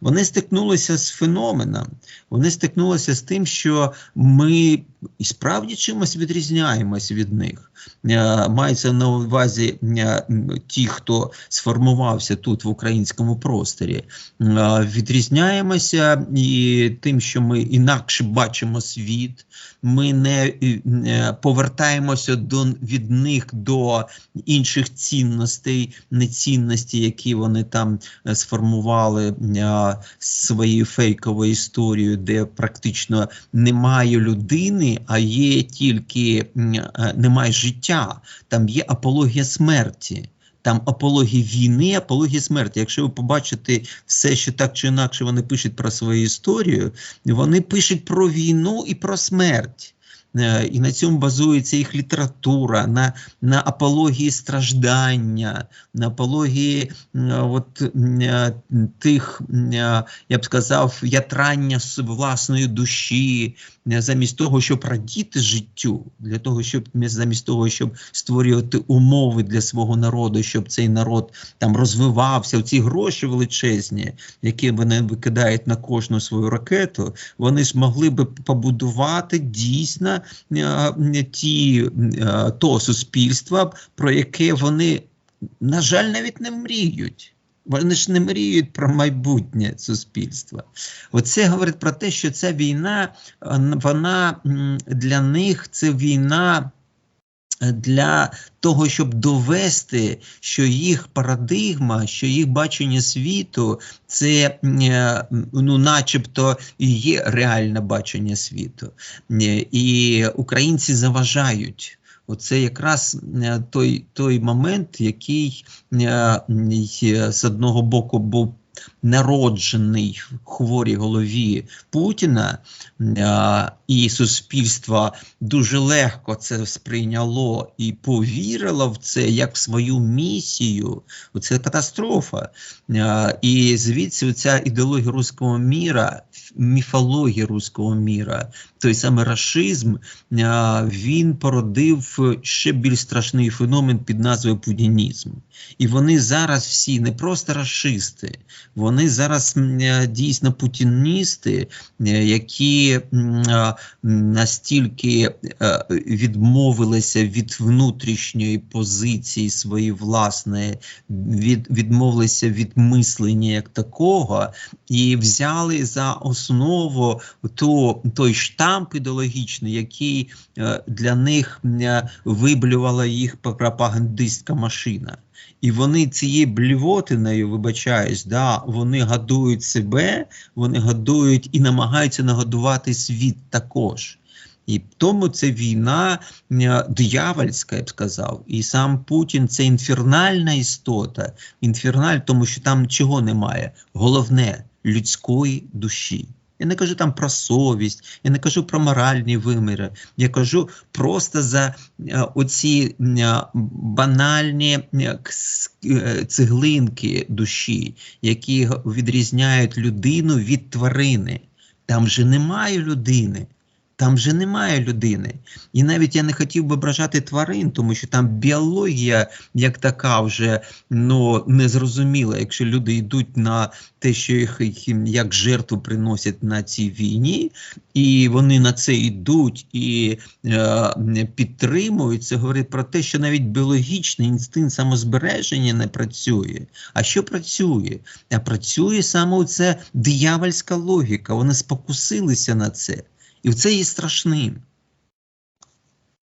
Вони стикнулися з феноменом, вони стикнулися з тим, що ми і справді чимось відрізняємось від них. Е, мається на увазі е, ті, хто сформувався тут в українському просторі, е, відрізняємося і тим, що ми інакше бачимо світ, ми не повертаємося до від них до інших цінностей, нецінності, які вони там сформували своєю фейковою історією, де практично немає людини, а є тільки немає життя життя, там є апологія смерті. Там апологія війни, апологія смерті. Якщо ви побачите все, що так чи інакше вони пишуть про свою історію, вони пишуть про війну і про смерть. Е, і на цьому базується їх література, на на апології страждання, на апології от, е, тих, я б сказав, ятрання власної душі, е, замість того, щоб радіти життю, для того, щоб замість того, щоб створювати умови для свого народу, щоб цей народ там розвивався, ці гроші величезні, які вони викидають на кожну свою ракету, вони ж могли би побудувати дійсно. Е, ті, е, то суспільства, про яке вони, на жаль, навіть не мріють. Вони ж не мріють про майбутнє суспільства. Оце говорить про те, що ця війна, е, вона для них це війна для того, щоб довести, що їх парадигма, що їх бачення світу, це е, ну, начебто є реальне бачення світу. Е, і українці заважають. Оце якраз е, той той момент, який з одного боку був народжений в хворій голові Путіна, і суспільство дуже легко це сприйняло і повірило в це як в свою місію. Це катастрофа. І звідси ця ідеологія руського міра, міфологія руського міра, той самий рашизм, він породив ще більш страшний феномен під назвою путінізм. І вони зараз всі не просто расисти, вони зараз дійсно путіністи, які настільки е, відмовилися від внутрішньої позиції своєї власної, від, відмовилися від мислення як такого, і взяли за основу ту, той штамп ідеологічний, який е, для них е, виблювала їх пропагандистська машина. І вони цією блівотиною, вибачаюсь, да, вони годують себе, вони годують і намагаються нагодувати світ також. І тому це війна е, диявольська, я б сказав. І сам Путін це інфернальна істота. Інферналь, тому що там чого немає. Головне людської душі. Я не кажу там про совість, я не кажу про моральні виміри. Я кажу просто за е, оці е, банальні е, цеглинки душі, які відрізняють людину від тварини. Там же немає людини. Там вже немає людини. І навіть я не хотів би ображати тварин, тому що там біологія як така вже ну, незрозуміла, якщо люди йдуть на те, що їх як жертву приносять на цій війні, і вони на це йдуть і е, підтримують, це говорить про те, що навіть біологічний інстинкт самозбереження не працює. А що працює? А працює саме це диявольська логіка. Вони спокусилися на це. І це є страшним.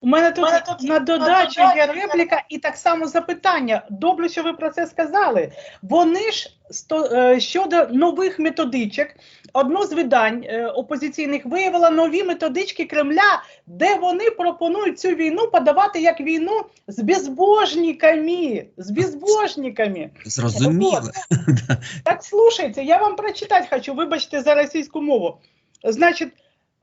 У мене тут, мене тут на додачу є репліка і так само запитання. Добре, що ви про це сказали. Вони ж е, щодо нових методичок, одно з видань е, опозиційних виявило нові методички Кремля, де вони пропонують цю війну подавати як війну з безбожниками. З безбожниками. Зрозуміло. Так слушайте, я вам прочитати хочу, вибачте за російську мову. Значить.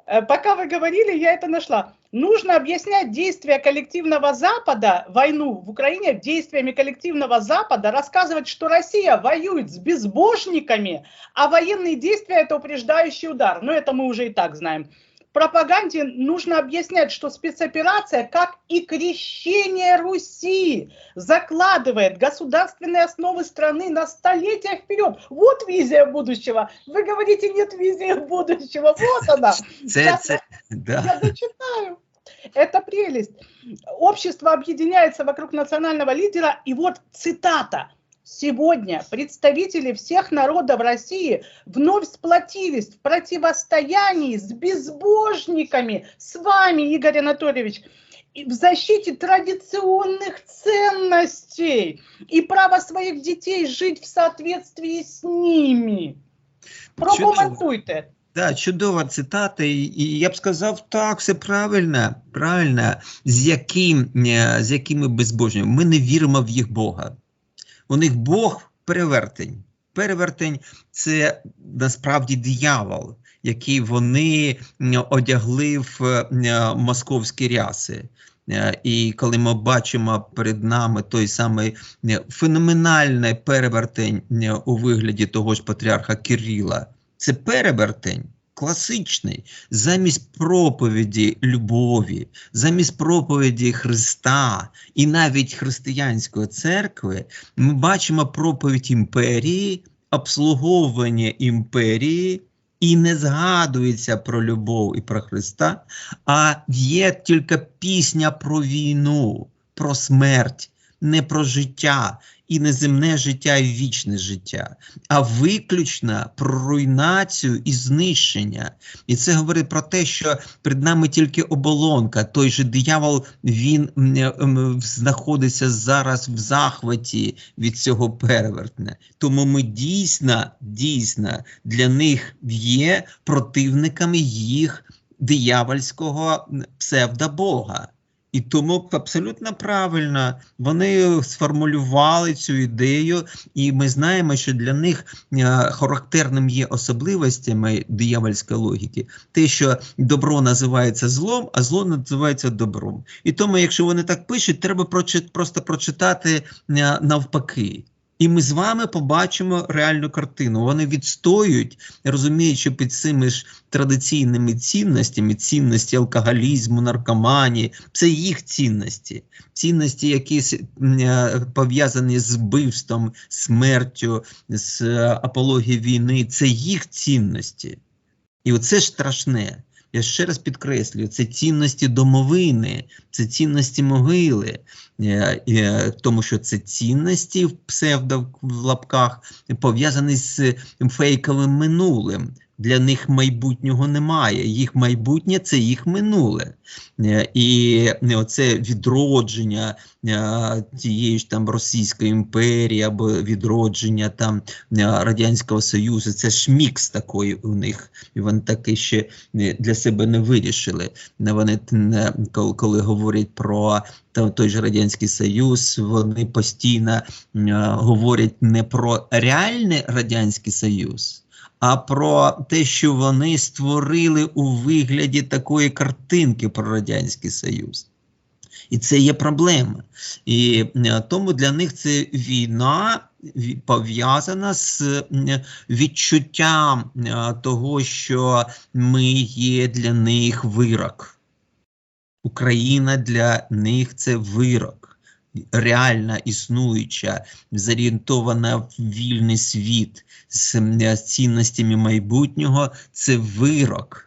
Э, пока вы говорили, я это нашла. Нужно объяснять действия коллективного Запада, войну в Украине действиями коллективного Запада, рассказывать, что Россия воюет с безбожниками, а военные действия – это упреждающий удар. Но это мы уже и так знаем. Пропаганде нужно объяснять, что спецоперация, как и крещение Руси, закладывает государственные основы страны на столетия вперед. Вот визия будущего. Вы говорите, нет визии будущего. Вот она. Це, да. Я дочитаю. Это прелесть. Общество объединяется вокруг национального лидера. И вот цитата. Сегодня представители всех народов России вновь сплотились в противостоянии с безбожниками, с вами, Игорь Анатольевич, и в защите традиционных ценностей и права своих детей жить в соответствии с ними. Прокоментуйте. Да, чудова цитата, і, і я б сказав, так, все правильно, правильно. З яким, е, з якими безбожнями? Ми не віримо в їх Бога. У них Бог перевертень. Перевертень це насправді диявол, який вони одягли в е, московські ряси. Е, І коли ми бачимо перед нами той самий феноменальний перевертень у вигляді того ж патріарха Кирила, це перевертень. Класичний, замість проповіді любові, замість проповіді Христа і навіть християнської церкви, ми бачимо проповідь імперії, обслуговування імперії, і не згадується про любов і про Христа, а є тільки пісня про війну, про смерть, не про життя, і не земне життя, і вічне життя, а виключно про руйнацію і знищення. І це говорить про те, що перед нами тільки оболонка. Той же диявол він м, знаходиться зараз в захваті від цього перевертня. Тому ми дійсно, дійсно для них є противниками їх диявольського псевдобога. І тому абсолютно правильно вони сформулювали цю ідею, і ми знаємо, що для них е, характерним є особливостями диявольської логіки, те, що добро називається злом, а зло називається добром. І тому, якщо вони так пишуть, треба просто прочитати е, навпаки. І ми з вами побачимо реальну картину. Вони відстоюють, розуміють, що під цими ж традиційними цінностями, цінності алкоголізму, наркоманії, це їх цінності, цінності, які е, пов'язані з вбивством, смертю, з е, апологією війни, це їх цінності. І оце ж страшне. Я ще раз підкреслюю, це цінності домовини, це цінності могили, е, е, тому що це цінності в псевдо в лапках пов'язані з фейковим минулим. Для них майбутнього немає. Їх майбутнє це їх минуле. Е, І е, оце відродження е, тієї ж там Російської імперії або відродження там Радянського Союзу, це ж мікс такої у них. І вони таки ще для себе не вирішили. Вони коли, говорять про той же Радянський Союз, вони постійно говорять не про реальний Радянський Союз. А про те, що вони створили у вигляді такої картинки про Радянський Союз. І це є проблема. І е, тому для них це війна пов'язана з відчуттям е, того, що ми є для них вирок. Україна для них це вирок. Реальна існуюча, зорієнтована в вільний світ з цінностями майбутнього це вирок.